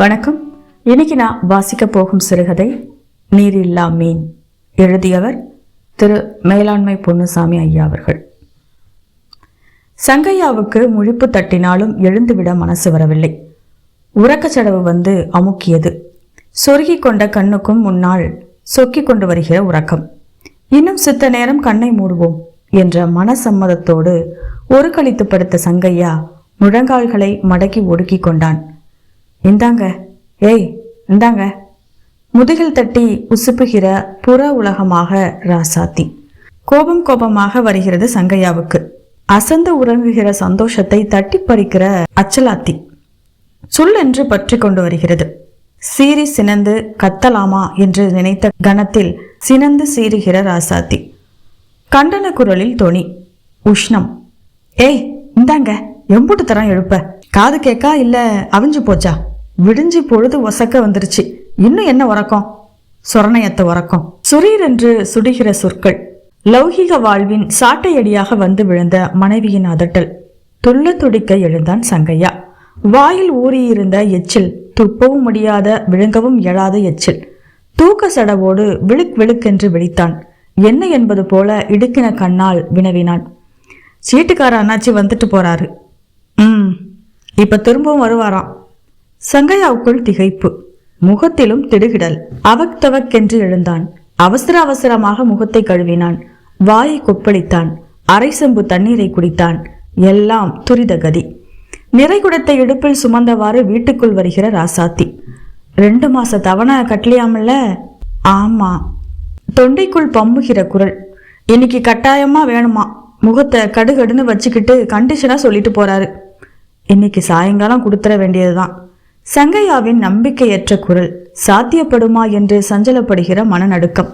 வணக்கம். இன்னைக்கு நான் வாசிக்க போகும் சிறுகதை நீரில்லா மீன் எழுதியவர் திரு. மேலாண்மை பொன்னுசாமி ஐயா அவர்கள். சங்கையாவுக்கு முழிப்பு தட்டினாலும் எழுந்துவிட மனசு வரவில்லை. உறக்கச்சடவு வந்து அமுக்கியது. சொருகி கொண்ட கண்ணுக்கும் முன்னால் சொக்கி கொண்டு வருகிற உறக்கம். இன்னும் சித்த நேரம் கண்ணை மூடுவோம் என்ற மனசம்மதத்தோடு ஒரு கழித்து படுத்த சங்கையா முழங்கால்களை மடக்கி ஒடுக்கி கொண்டான். இந்தாங்க ஏய் இந்தாங்க. முதுகில் தட்டி உசுப்புகிற புற உலகமாக ராசாத்தி. கோபம் கோபமாக வருகிறது சங்கையாவுக்கு. அசந்து உறங்குகிற சந்தோஷத்தை தட்டி பறிக்கிற அச்சலாத்தி. சுள்ளென்று பற்றி கொண்டு வருகிறது. சீறி சினந்து கத்தலாமா என்று நினைத்த கணத்தில் சினந்து சீறுகிற ராசாத்தி. கண்டன குரலில் தொனி உஷ்ணம். ஏய் இந்தாங்க எம்புட்டு தரம் எழுப்ப. காது கேட்கா இல்ல அவிஞ்சு போச்சா? விடிஞ்சு பொழுது ஒசக்க வந்துருச்சு. இன்னும் என்ன உறக்கம்? சொரணையத்தை உறக்கம். சுரீர் என்று சுடுகிற சொற்கள். லௌகிக வாழ்வின் சாட்டையடியாக வந்து விழுந்த மனைவியின் அதட்டல். துள்ள துடிக்க எழுந்தான் சங்கையா. வாயில் ஊறியிருந்த எச்சில் துப்பவும் முடியாத விழுங்கவும் இயலாத எச்சில். தூக்க சடவோடு விழுக் விழுக்கென்று விழித்தான். என்ன என்பது போல இடுக்கின கண்ணால் வினவினான். சீட்டுக்கார அண்ணாச்சி வந்துட்டு போறாரு. ம். இப்ப திரும்பவும் வருவாராம். சங்கையாவுக்குள் திகைப்பு. முகத்திலும் திடுகிடல். அவக் தவக்கென்று எழுந்தான். அவசர அவசரமாக முகத்தை கழுவினான். வாயை கொப்பளித்தான். அரை செம்பு தண்ணீரை குடித்தான். எல்லாம் துரித கதி. நிறைகுடத்தை இடுப்பில் சுமந்தவாறு வீட்டுக்குள் வருகிற ராசாத்தி. ரெண்டு மாச தவணை கட்டலையாமல்ல? ஆமா. தொண்டைக்குள் பம்புகிற குரல். இன்னைக்கு கட்டாயமா வேணுமா? முகத்தை கடுகடுன்னு வச்சுக்கிட்டு கண்டிஷனா சொல்லிட்டு போறாரு. இன்னைக்கு சாயங்காலம் கொடுத்துட வேண்டியதுதான். சங்கையாவின் நம்பிக்கையற்ற குரல் சாத்தியப்படுமா என்று சஞ்சலப்படுகிற மனநடுக்கம்.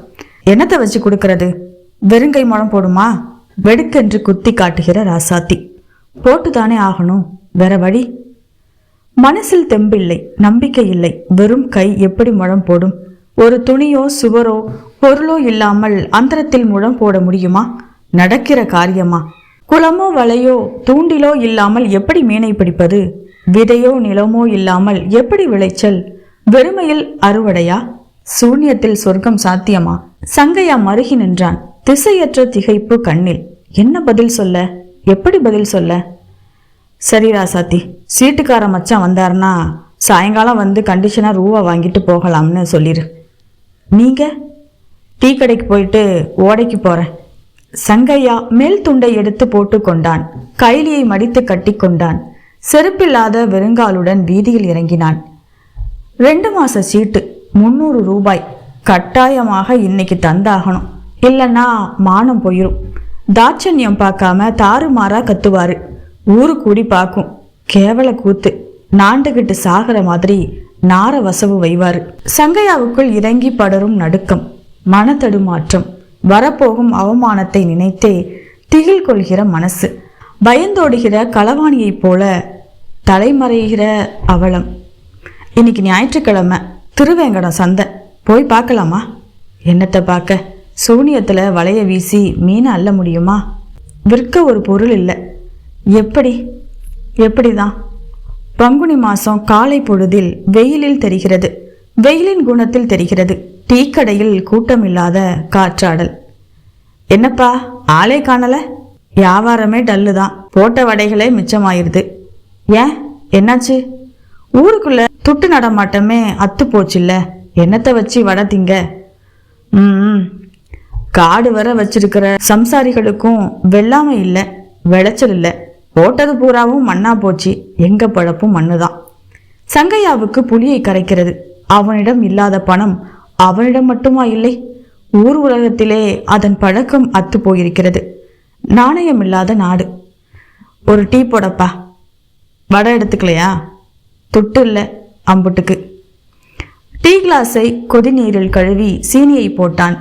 என்னத்தை வச்சு கொடுக்கறது? வெறுங்கை முழம் போடுமா? வெடுக்கென்று குத்தி காட்டுகிற ராசாத்தி. போட்டுதானே ஆகணும் வேற வழி? மனசில் தெம்பில்லை நம்பிக்கை இல்லை வெறும் கை எப்படி முழம் போடும்? ஒரு துணியோ சுவரோ பொருளோ இல்லாமல் அந்தரத்தில் முழம் போட முடியுமா? நடக்கிற காரியமா? குளமோ வலையோ தூண்டிலோ இல்லாமல் எப்படி மீனை பிடிப்பது? விதையோ நிலமோ இல்லாமல் எப்படி விளைச்சல்? வெறுமையில் அறுவடையா? சூன்யத்தில் சொர்க்கம் சாத்தியமா? சங்கையா மருகி நின்றான். திசையற்ற திகைப்பு கண்ணில். என்ன பதில் சொல்ல? எப்படி பதில் சொல்ல? சரி ராசாத்தி சீட்டுக்கார மச்சான் வந்தாருன்னா சாயங்காலம் வந்து கண்டிஷனாக ரூபா வாங்கிட்டு போகலாம்னு சொல்லிடு நீங்க? டீ கடைக்கு போயிட்டு ஓடைக்கு போறேன். சங்கையா மேல் துண்டை எடுத்து போட்டு கொண்டான் கைலியை மடித்து கட்டி கொண்டான் செருப்பில்லாத வெறுங்காலுடன் வீதியில் இறங்கினான். ரெண்டு மாச சீட்டு முந்நூறு ரூபாய் கட்டாயமாக இன்னைக்கு தந்தாகணும். இல்லைன்னா மானம் போயிடும் தாட்சண்யம் பார்க்காம தாறுமாறா கத்துவாரு. ஊரு கூடி பார்க்கும். கேவல கூத்து. நாண்டுகிட்டு சாகிற மாதிரி நார வசவு வைவாரு. சங்கையாவுக்குள் இறங்கி படரும் நடுக்கம். மனத்தடுமாற்றம். வரப்போகும் அவமானத்தை நினைத்தே திகில் கொள்கிற மனசு. பயந்தோடுகிற களவாணியைப் போல தலைமறைகிற அவலம். இன்னைக்கு ஞாயிற்றுக்கிழமை திருவேங்கடம் சந்தை. போய் பார்க்கலாமா? என்னத்தை பார்க்க? சூனியத்தில் வளைய வீசி மீனை அள்ள முடியுமா? விற்க ஒரு பொருள் இல்லை. எப்படி? எப்படி தான் பங்குனி மாதம் காலை பொழுதில் வெயிலில் தெரிகிறது. வெயிலின் குணத்தில் தெரிகிறது. டீக்கடையில் கூட்டம் இல்லாத காற்றாடல். என்னப்பா ஆளே காணல? வியாபாரமே டல்லு தான் போட்ட வடைகளே மிச்சமாயிருது. ஏன்? என்னாச்சு? ஊருக்குள்ள துட்டு நடமாட்டமே அத்து போச்சுல்ல. என்னத்தை வச்சு வடை திங்க? ம் காடு வர வச்சிருக்கிற சம்சாரிகளுக்கும் வெள்ளாமை இல்லை விளைச்சல் இல்லை. போட்டது பூராவும் மண்ணா போச்சு. எங்க பழப்பும் மண்ணுதான். சங்கையாவுக்கு புலியை கரைக்கிறது. அவனிடம் இல்லாத பணம் அவனிடம் மட்டுமா இல்லை? ஊர் உலகத்திலே அதன் பழக்கம் அத்து போயிருக்கிறது. நாணயம் இல்லாத நாடு. ஒரு டீ போடப்பா. வடை எடுத்துக்கலையா? தொட்டு இல்லை அம்புட்டுக்கு. டீ கிளாஸை கொதிநீரில் கழுவி சீனியை போட்டான்.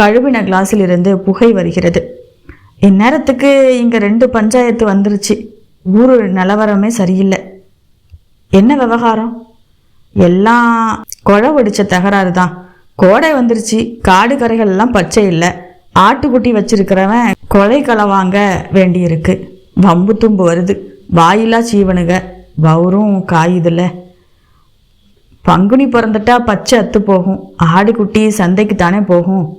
கழுவின கிளாஸில் இருந்து புகை வருகிறது. இந்நேரத்துக்கு இங்கே ரெண்டு பஞ்சாயத்து வந்துருச்சு. ஊரு நிலவரமே சரியில்லை. என்ன விவகாரம்? எல்லாம் குழவடிச்ச தகராறு தான். கோடை வந்துருச்சு. காடு கரைகள் எல்லாம் பச்சை இல்லை. ஆட்டுக்குட்டி வச்சிருக்கிறவன் கொலை களவாங்க வேண்டியிருக்கு. வம்பு தும்பு வருது. வாயிலா சீவனுக வவுரும் காயுதுல. பங்குனி பிறந்துட்டா பச்சை அத்து போகும். ஆடு குட்டி சந்தைக்கு தானே போகும்.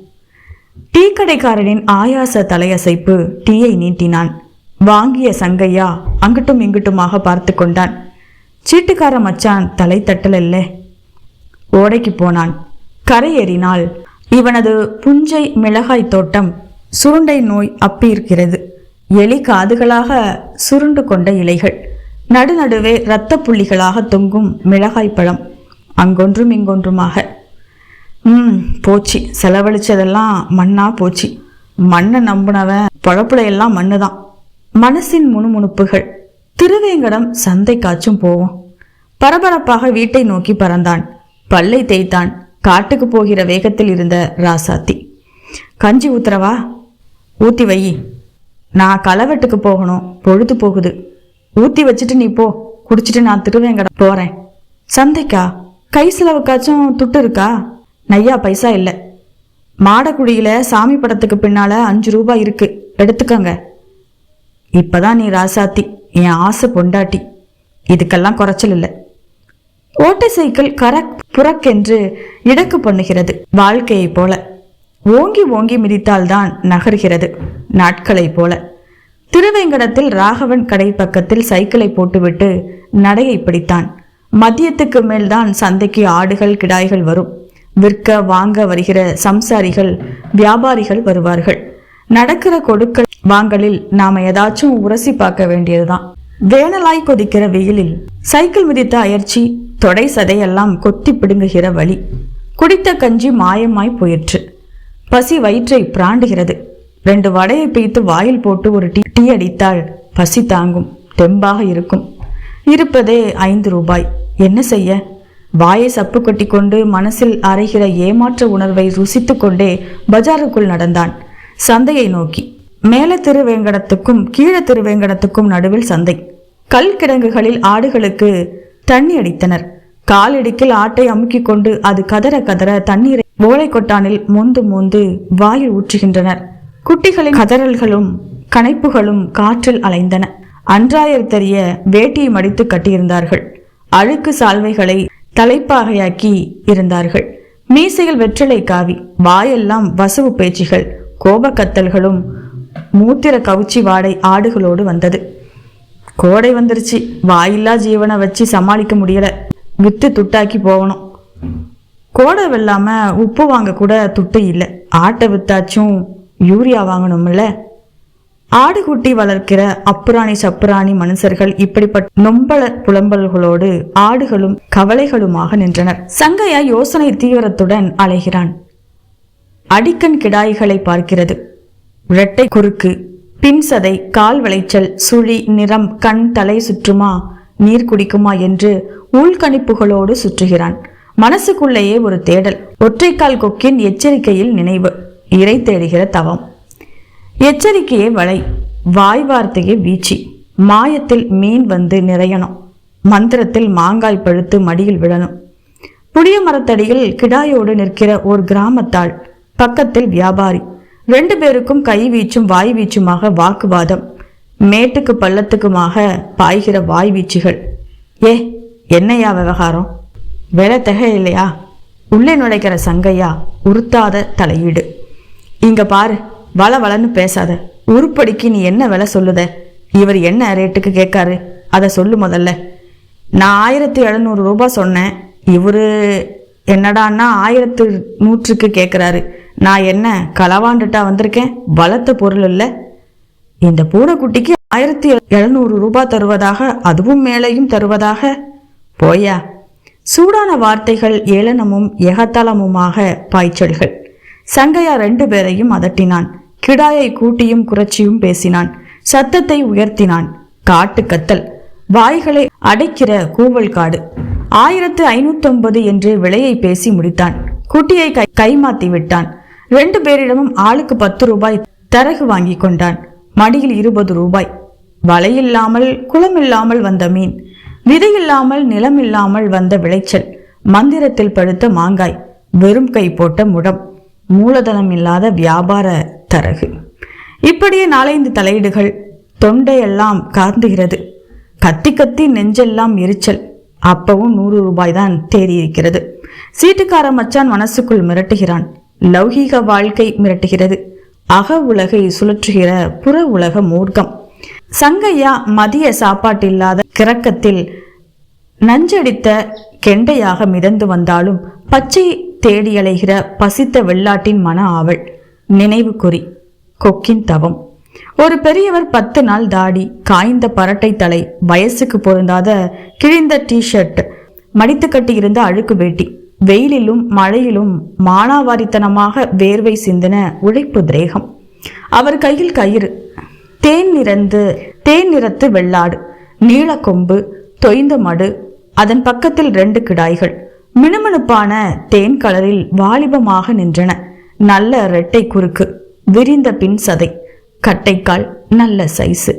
டீ கடைக்காரனின் ஆயாச தலையசைப்பு டீயை நீட்டினான். வாங்கிய சங்கையா அங்கிட்டும் இங்கிட்டுமாக பார்த்து கொண்டான். சீட்டுக்கார மச்சான் தலை தட்டலல்ல ஓடைக்கு போனான். கரையேறினால் இவனது புஞ்சை மிளகாய் தோட்டம் சுருண்டை நோய் அப்பியிருக்கிறது. எலி காதுகளாக சுருண்டு கொண்ட இலைகள். நடுநடுவே இரத்த புள்ளிகளாக தொங்கும் மிளகாய் பழம். அங்கொன்றும் இங்கொன்றுமாக. ம் போச்சு. செலவழிச்சதெல்லாம் மண்ணா போச்சு. மண்ணை நம்பினவன் பழப்புல எல்லாம் மண்ணு தான் மனசின் முணுமுணுப்புகள். திருவேங்கடம் சந்தை காய்ச்சும் போவோம். பரபரப்பாக வீட்டை நோக்கி பறந்தான். பல்லை தேய்த்தான். காட்டுக்கு போகிற வேகத்தில் இருந்த ராசாத்தி. கஞ்சி ஊத்துறவா? ஊத்தி வை. நான் களவெட்டுக்கு போகணும் பொழுது போகுது. ஊத்தி வச்சுட்டு நீ போ குடிச்சிட்டு நான் திருவேங்கட போறேன். சந்தைக்கா? கை செலவுக்காச்சும் துட்டு இருக்கா? நையா பைசா இல்லை. மாடக்குடியில சாமி படத்துக்கு பின்னால அஞ்சு ரூபாய் இருக்கு. எடுத்துக்கங்க. இப்பதான் நீ ராசாத்தி என் ஆசை பொண்டாட்டி. இதுக்கெல்லாம் குறைச்சல் இல்லை. ஓட்டை சைக்கிள் கரக் புறக்கென்று இடக்கு பண்ணுகிறது வாழ்க்கையைப் போல. ஓங்கி ஓங்கி மிதித்தால்தான் நகர்கிறது. நாட்களைப் போல. திருவேங்கடத்தில் ராகவன் கடை பக்கத்தில் சைக்கிளை போட்டுவிட்டு நடையை பிடித்தான். மதியத்துக்கு மேல்தான் சந்தைக்கு ஆடுகள் கிடாய்கள் வரும். விற்க வாங்க வருகிற சம்சாரிகள் வியாபாரிகள் வருவார்கள். நடக்கிற கொடுக்கல் வாங்கலில் நாம ஏதாச்சும் உரசி பார்க்க வேண்டியதுதான். வேனலாய் கொதிக்கிற வெயிலில் சைக்கிள் மிதித்த அயற்சி தொடை சதையெல்லாம் கொத்தி பிடுங்குகிற வழி குடித்த கஞ்சி மாயமாய் போயிற்று. பசி வயிற்றை பிராண்டுகிறது. ரெண்டு வடையை பிய்த்து வாயில் போட்டு ஒரு டீ டீ அடித்தால் பசி தாங்கும் தெம்பாக இருக்கும். இருப்பதே ஐந்து ரூபாய். என்ன செய்ய? வாயை சப்பு கொட்டி கொண்டு மனசில் அரைகிற ஏமாற்ற உணர்வை ருசித்து கொண்டே பஜாருக்குள் நடந்தான். சந்தையை நோக்கி. மேல திருவேங்கடத்துக்கும் கீழே திருவேங்கடத்துக்கும் நடுவில் சந்தை. கல் கிடங்குகளில் ஆடுகளுக்கு தண்ணி அடித்தனர். காலடிக்கில் ஆட்டை அமுக்கிக் கொண்டு அது கதற கதற தண்ணீரை ஓலை கொட்டானில் மொந்து மோந்து வாயில் ஊற்றுகின்றனர். குட்டிகளின் கதறல்களும் கனைப்புகளும் காற்றில் அலைந்தன. அன்றாயர் தெரிய வேட்டியை மடித்து கட்டியிருந்தார்கள். அழுக்கு சால்வைகளை தலைப்பாகையாக்கி இருந்தார்கள். மீசையில் வெற்றிலை காவி வாயெல்லாம் வசவு பேச்சுகள் கோபக்கத்தல்களும் மூத்திர கவுச்சி வாடை ஆடுகளோடு வந்தது. கோடை வந்துருச்சு. வாயில்லா ஜீவனை வச்சு சமாளிக்க முடியல. வித்து துட்டாக்கி போகணும். கோடை வெல்லாம உப்பு வாங்க கூட துட்டு இல்லை. ஆட்டை வித்தாச்சும் யூரியா வாங்கணும்ல? ஆடு குட்டி வளர்க்கிற அப்புராணி சப்புராணி மனுஷர்கள் இப்படிப்பட்ட நொம்பல புலம்பல்களோடு ஆடுகளும் கவலைகளுமாக நின்றனர். சங்கையா யோசனை தீவிரத்துடன் அலைகிறான். அடிக்கண் கிடாய்களை பார்க்கிறது. இரட்டை குறுக்கு பின்சதை கால் விளைச்சல் சுழி நிறம் கண் தலை சுற்றுமா நீர் குடிக்குமா என்று உள்கணிப்புகளோடு சுற்றுகிறான். மனசுக்குள்ளேயே ஒரு தேடல். ஒற்றைக்கால் கொக்கின் எச்சரிக்கையில் நினைவு. இறை தேடுகிற தவம். எச்சரிக்கையே வலை வாய் வார்த்தையே வீச்சி. மாயத்தில் மீன் வந்து நிறையணும். மந்திரத்தில் மாங்காய் பழுத்து மடியில் விழணும். புளிய மரத்தடியில் கிடாயோடு நிற்கிற ஒரு கிராமத்தாள் பக்கத்தில் வியாபாரி. ரெண்டு பேருக்கும் கை வீச்சும் வாய் வீச்சுமாக வாக்குவாதம். மேட்டுக்கு பள்ளத்துக்குமாக பாய்கிற வாய் வீச்சுகள். ஏ என்னையா விவகாரம்? வேலை தகை இல்லையா உள்ளே நுழைக்கிற சங்கையா? உருத்தாத தலையீடு. இங்க பாரு வள வளன்னு பேசாத. உருப்படிக்கு நீ என்ன விலை சொல்லுத? இவர் என்ன ரேட்டுக்கு கேட்காரு? அதை சொல்லு முதல்ல. நான் ஆயிரத்தி எழுநூறு ரூபாய் சொன்னேன். இவரு என்னடான்னா ஆயிரத்து நூற்றுக்கு கேட்குறாரு. நான் என்ன களவாண்டுட்டா வந்திருக்கேன்? பலத்த பொருள் இல்லை. இந்த பூனைக்குட்டிக்கு ஆயிரத்தி எழுநூறு ரூபாய் தருவதாக அதுவும் மேலேயும் தருவதாக? போயா. சூடான வார்த்தைகள் ஏளனமும் எகத்தளமுமாக பாய்ச்சல்கள். சங்கையா ரெண்டு பேரையும் அதட்டினான். கிடாயை கூட்டியும் குறைச்சியும் பேசினான். சத்தத்தை உயர்த்தினான். காட்டு கத்தல். வாய்களை அடைக்கிற கூவல் காடு. ஆயிரத்து ஐநூத்தொன்பது என்று விலையை பேசி முடித்தான். குட்டியை கை கைமாத்தி விட்டான். ரெண்டு பேரிடமும் ஆளுக்கு பத்து ரூபாய் தரகு வாங்கி கொண்டான். மடியில் இருபது ரூபாய். வலையில்லாமல் குளமில்லாமல் வந்த மீன். விதையில்லாமல் நிலமில்லாமல் வந்த விளைச்சல். மந்திரத்தில் படுத்த மாங்காய். வெறும் கை போட்ட முடம். மூலதனம் இல்லாத வியாபார தரகு. இப்படியே நாலைந்து தலையீடுகள் தொண்டையெல்லாம் காந்துகிறது. கத்தி கத்தி நெஞ்செல்லாம் எரிச்சல். அப்பவும் நூறு ரூபாய் தான் தேறி இருக்கிறது சீட்டுக்கார மச்சான் மனசுக்குள் மிரட்டுகிறான். லௌகீக வாழ்க்கை மிரட்டுகிறது. அக உலகை சுழற்றுகிற புற உலக மூர்க்கம். சங்கையா மதிய சாப்பாட்டில்லாத கிறக்கத்தில் நஞ்சடித்த கெண்டையாக மிதந்து வந்தாலும் பச்சை தேடி அலைகிற பசித்த வெள்ளாட்டின் மன ஆவல். நினைவு குறி கொக்கின் தவம். ஒரு பெரியவர் பத்து நாள் தாடி காய்ந்த பரட்டை தலை வயசுக்கு பொருந்தாத கிழிந்த டிஷர்ட் மடித்து கட்டியிருந்த அழுக்கு வேட்டி வெயிலிலும் மழையிலும் மானாவாரித்தனமாக வேர்வை சிந்தின உழைப்பு திரேகம். அவர் கையில் கயிறு தேன் நிறந்து தேன் நிறத்து வெள்ளாடு நீளக்கொம்பு தொய்ந்த மடு அதன் பக்கத்தில் ரெண்டு கிடாய்கள். மினுமினுப்பான தேன் கலரில் வாலிபமாக நின்றன. நல்ல இரட்டை குறுக்கு விரிந்த பின் சதை கட்டைக்கால் நல்ல சைஸு.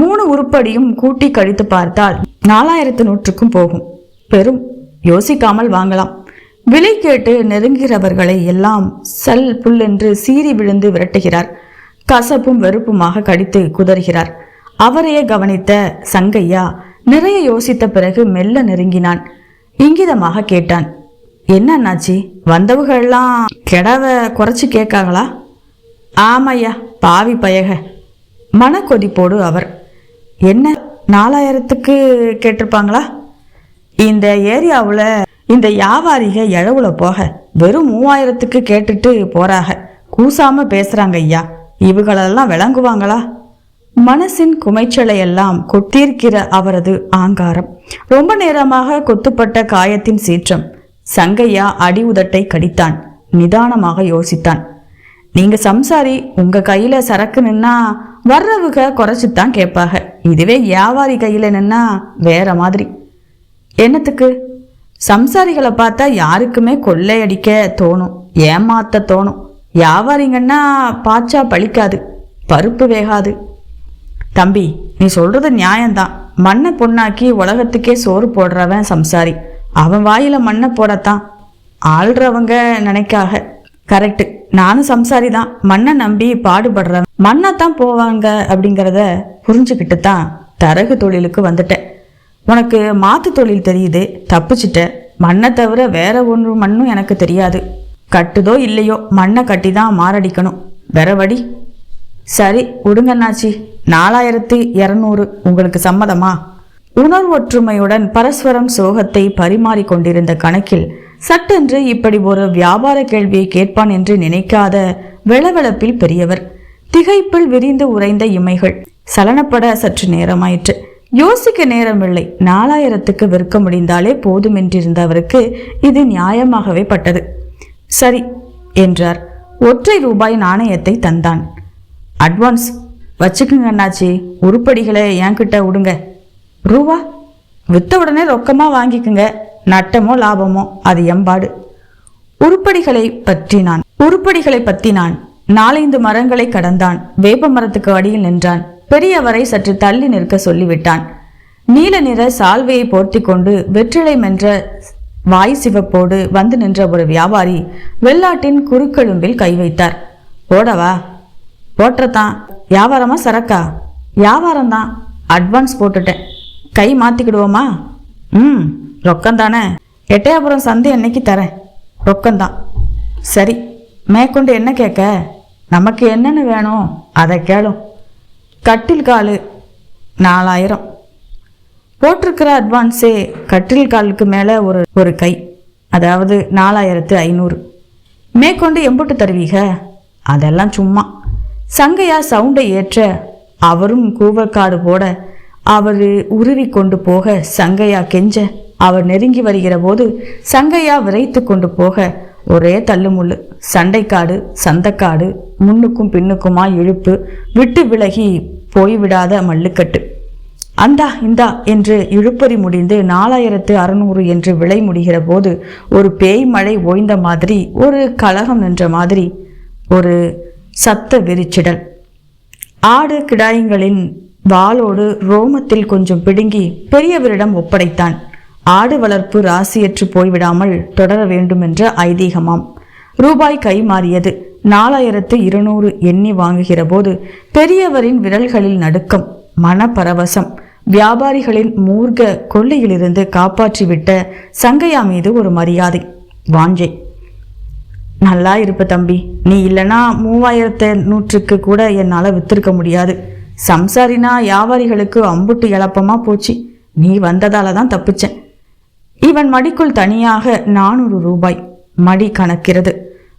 மூணு உருப்படியும் கூட்டி கழித்து பார்த்தால் நாலாயிரத்து நூற்றுக்கும் போகும். பெரும் யோசிக்காமல் வாங்கலாம். விலை கேட்டு நெருங்கிறவர்களை எல்லாம் சல் புல்லென்று சீறி விழுந்து விரட்டுகிறார். கசப்பும் வெறுப்புமாக கடித்து குதறுகிறார். அவரையே கவனித்த சங்கையா நிறைய யோசித்த பிறகு மெல்ல நெருங்கினான். இங்கிதமாக கேட்டான். என்ன அண்ணாச்சி வந்தவர்கள்லாம் கிடவ குறைச்சி கேட்காங்களா? ஆமையா பாவி பயக. மனக்கொதிப்போடு அவர். என்ன நாலாயிரத்துக்கு கேட்டிருப்பாங்களா? இந்த ஏரியாவில் இந்த வியாபாரிக இழவுல போக வெறும் மூவாயிரத்துக்கு கேட்டுட்டு போறாக. கூசாம பேசுறாங்க ஐயா. இவுகளெல்லாம் விளங்குவாங்களா? மனசின் குமைச்சலை எல்லாம் கொட்டியிருக்கிற அவரது ஆங்காரம். ரொம்ப நேரமாக கொத்துப்பட்ட காயத்தின் சீற்றம். சங்கையா அடி உதட்டை கடித்தான். நிதானமாக யோசித்தான். நீங்க சம்சாரி உங்க கையில சரக்கு நின்னா வர்றவுக குறைச்சித்தான் கேட்பாங்க இதுவே வியாபாரி கையில நின்னா வேற மாதிரி. என்னத்துக்கு? சம்சாரிகளை பார்த்தா யாருக்குமே கொள்ளையடிக்க தோணும். ஏமாத்த தோணும். வியாபாரிங்கன்னா பாச்சா பழிக்காது. பருப்பு வேகாது. தம்பி நீ சொல்றது நியாயம்தான். மண்ணை பொண்ணாக்கி உலகத்துக்கே சோறு போடுறவன் சம்சாரி. அவன் வாயில மண்ணை போடத்தான். ஆள்றவங்க நினைக்காக. கரெக்டு நானும் சம்சாரி தான் மண்ணை நம்பி பாடுபடுறவன். மண்ணை தான் போவாங்க அப்படிங்கிறத புரிஞ்சுக்கிட்டு தான் தரகு தொழிலுக்கு வந்துட்டேன். உனக்கு மாத்து தொழில் தெரியுது தப்பிச்சிட்ட. மண்ணை தவிர வேற ஒன்று மண்ணும் எனக்கு தெரியாது. கட்டுதோ இல்லையோ மண்ணை கட்டி தான் மாரடிக்கணும். வேற வழி? சரி விடுங்கண்ணாச்சி நாலாயிரத்தி இரநூறு உங்களுக்கு சம்மதமா? உணர்வொற்றுமையுடன் பரஸ்பரம் சோகத்தை பரிமாறிக் கொண்டிருந்த கணக்கில் சட்டென்று இப்படி ஒரு வியாபார கேள்வியை கேட்பான் என்று நினைக்காத வெளவெளப்பில் பெரியவர் திகைப்பில் விரிந்து உறைந்த இமைகள். சலனப்பட சற்று நேரமாயிற்று. யோசிக்க நேரமில்லை. நாலாயிரத்துக்கு விற்க முடிந்தாலே போதும் என்றிருந்த அவருக்கு இது நியாயமாகவே பட்டது. சரி என்றார். ஒற்றை ரூபாய் நாணயத்தை தந்தான். அட்வான்ஸ் வச்சுக்குங்க அண்ணாச்சி. உருப்படிகளை என்கிட்ட விடுங்க ரூபா வித்த உடனே ரொக்கமாக வாங்கிக்குங்க. நட்டமோ லாபமோ அது எம்பாடு உருப்படிகளை பற்றி நான் உருப்படிகளை பற்றி நான் நாலைந்து மரங்களை கடந்தான். வேப்ப மரத்துக்கு அடியில் நின்றான். பெரியவரை சற்று தள்ளி நிற்க சொல்லிவிட்டான். நீல நிற சால்வையை போர்த்தி கொண்டு வெற்றிலை மென்ற வாய் சிவப்போடு வந்து நின்ற ஒரு வியாபாரி வெள்ளாட்டின் குறுக்கெலும்பில் கை வைத்தார். போடவா? போட்டுறதான் வியாபாரமா சரக்கா? வியாபாரம் தான் அட்வான்ஸ் போட்டுட்டேன். கை மாற்றிக்கிடுவோமா ம் ரொக்கம்தானே. எட்டயபுரம் சந்தை என்னைக்கு தரேன். ரொக்கம்தான். சரி மேற்கொண்டு என்ன கேட்க? நமக்கு என்னென்னு வேணும்? அதை கேளும். கட்டில் கால் நாலாயிரம். போட்டிருக்கிற அட்வான்ஸே கட்டில் காலுக்கு மேலே ஒரு ஒரு கை. அதாவது நாலாயிரத்து ஐநூறு. மேற்கொண்டு எம்புட்டு தருவீக? அதெல்லாம் சும்மா. சங்கையா சவுண்டை ஏற்ற அவரும் கூவக்காடு போட அவர் உருவி கொண்டு போக சங்கையா கெஞ்ச அவர் நெருங்கி வருகிற போது சங்கையா விரைத்து கொண்டு போக ஒரே தள்ளுமுள்ளு. சண்டைக்காடு சந்தக்காடு முன்னுக்கும் பின்னுக்குமா இழுப்பு விட்டு விலகி போய்விடாத மல்லுக்கட்டு. அந்தா இந்தா என்று இழுப்பறி முடிந்து நாலாயிரத்து அறுநூறு என்று விலை முடிகிற போது ஒரு பேய் மழை ஓய்ந்த மாதிரி ஒரு கலகம் நின்ற மாதிரி ஒரு சத்த விரிச்சிடல். ஆடு கிடாயங்களின் வாளோடு ரோமத்தில் கொஞ்சம் பிடுங்கி பெரியவரிடம் ஒப்படைத்தான். ஆடு வளர்ப்பு ராசியற்று போய்விடாமல் தொடர வேண்டும் என்ற ஐதீகமாம். ரூபாய் கை மாறியது. நாலாயிரத்து இருநூறு எண்ணி வாங்குகிற போது பெரியவரின் விரல்களில் நடுக்கம் மனப்பரவசம் வியாபாரிகளின் மூர்க்க கொள்ளையிலிருந்து காப்பாற்றிவிட்ட சங்கையா மீது ஒரு மரியாதை வாஞ்சை. நல்லா இருப்ப தம்பி. நீ இல்லனா மூவாயிரத்து நூற்றுக்கு கூட என்னால் வித்திருக்க முடியாது. சம்சாரினா வியாபாரிகளுக்கு அம்புட்டு இழப்பமா போச்சு. நீ வந்ததால தான் தப்பிச்சேன். இவன் மடிக்குள் தனியாக நானூறு ரூபாய். மடி கணக்கிறது.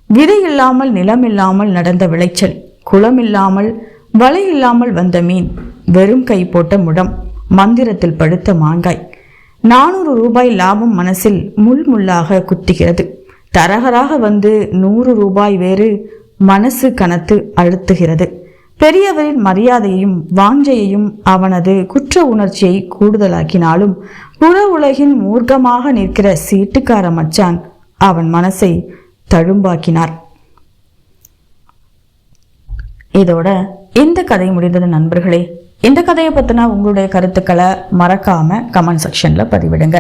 விதை இல்லாமல் நிலம் இல்லாமல் நடந்த விளைச்சல். குளம் இல்லாமல் வலை இல்லாமல் வந்த மீன். வெறும் கை போட்ட முடம். மந்திரத்தில் படுத்த மாங்காய். நானூறு ரூபாய் லாபம் மனசில் முள் முள்ளாக குத்துகிறது தரகராக வந்து நூறு ரூபாய் வேறு மனசு கனத்து அழுத்துகிறது. பெரியவரின் மரியாதையையும் வாஞ்சையையும் அவனது குற்ற உணர்ச்சியை கூடுதலாக்கினாலும் புற உலகின் மூர்க்கமாக நிற்கிற சீட்டுக்கார மச்சான் அவன் மனசை தழும்பாக்கினார். இதோட இந்த கதை முடிந்தது நண்பர்களே. இந்த கதையை பற்றினா உங்களுடைய கருத்துக்களை மறக்காம கமெண்ட் செக்ஷன்ல பதிவிடுங்க.